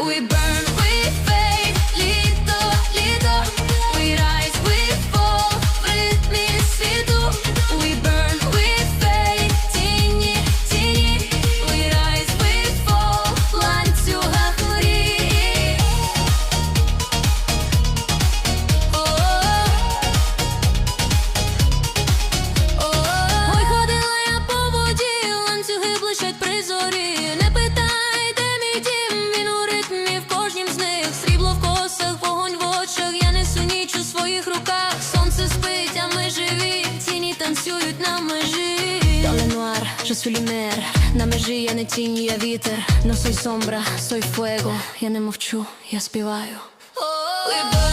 Ой, ходила я по воді, ланцюги блищать при зорі. Танцюють на межі. Noir, je suis lumière На межі я не тінь, я вітер. Но soy sombra, soy fuego. Я не мовчу, я співаю. oh,